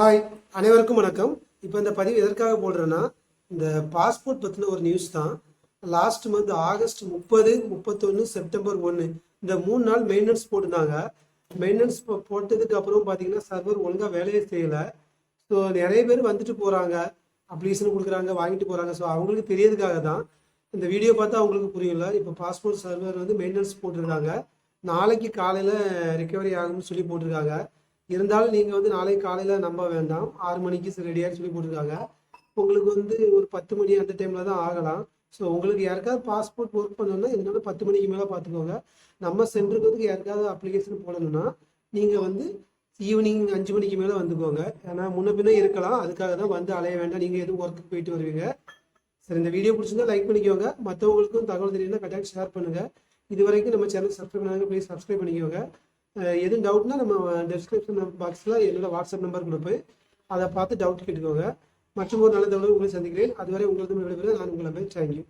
Hi அனைவருக்கும் வணக்கம். இப்போ இந்த பதிவு எதற்காக போடுறேன்னா இந்த பாஸ்போர்ட் பற்றின ஒரு நியூஸ் தான். லாஸ்ட் மந்த் ஆகஸ்ட் முப்பது முப்பத்தொன்று செப்டம்பர் ஒன்று இந்த மூணு நாள் மெயின்டெனன்ஸ் போட்டிருந்தாங்க. மெயின்டெனன்ஸ் போட்டதுக்கு அப்புறம் பார்த்தீங்கன்னா சர்வர் ஒழுங்காக வேலையே செய்யலை. ஸோ நிறைய பேர் வந்துட்டு போகிறாங்க அப்ளிகேஷன் கொடுக்குறாங்க வாங்கிட்டு போகிறாங்க ஸோ அவங்களுக்கு தெரியறதுக்காக தான். இந்த வீடியோ பார்த்தா அவங்களுக்கு புரியல. இப்போ பாஸ்போர்ட் சர்வர் வந்து மெயின்டெனன்ஸ் போட்டிருக்காங்க. நாளைக்கு காலையில் ரிக்கவரி ஆகும்னு சொல்லி போட்டிருக்காங்க. இருந்தாலும் நீங்கள் வந்து நாளைக்கு காலையில் நம்ப வேண்டாம். ஆறு மணிக்கு ரெடியாக சொல்லி போட்டிருக்காங்க. உங்களுக்கு வந்து ஒரு பத்து மணி அந்த டைமில் தான் ஆகலாம். ஸோ உங்களுக்கு யாருக்காவது பாஸ்போர்ட் ஒர்க் பண்ணணும்னா இதனால பத்து மணிக்கு மேலே பார்த்துக்கோங்க நம்ம சென்டருக்கு யாருக்காவது அப்ளிகேஷன் போடணும்னா நீங்கள் வந்து ஈவினிங் அஞ்சு மணிக்கு மேலே வந்துக்கோங்க. ஏன்னா முன்ன பின்ன இருக்கலாம். அதுக்காக தான் வந்து அலைய வேண்டாம். நீங்கள் எதுவும் ஒர்க்குக்கு போயிட்டு வருவீங்க. சரி இந்த வீடியோ பிடிச்சிருந்தா லைக் பண்ணிக்கோங்க. மற்றவங்களுக்கும் தகவல் தெரியும்னா கட்டாயம் ஷேர் பண்ணுங்கள் இது வரைக்கும் நம்ம சேனல் சப்ஸ்கிரைப் பண்ணாங்க ப்ளீஸ் சப்ஸ்கிரைப் பண்ணிக்கோங்க. எதுவும் டவுட்னா நம்ம டெஸ்கிரிப்ஷன் பாக்ஸில் என்னோட வாட்ஸ்அப் நம்பர் போய் அதை பார்த்து டவுட் கேட்டுக்கோங்க. மற்றும் ஒரு நல்ல தகவல் உங்களை சந்திக்கிறேன். அதுவரை உங்களுக்கு விடைபெறுகிறேன் நான் உங்களை தேங்க்யூ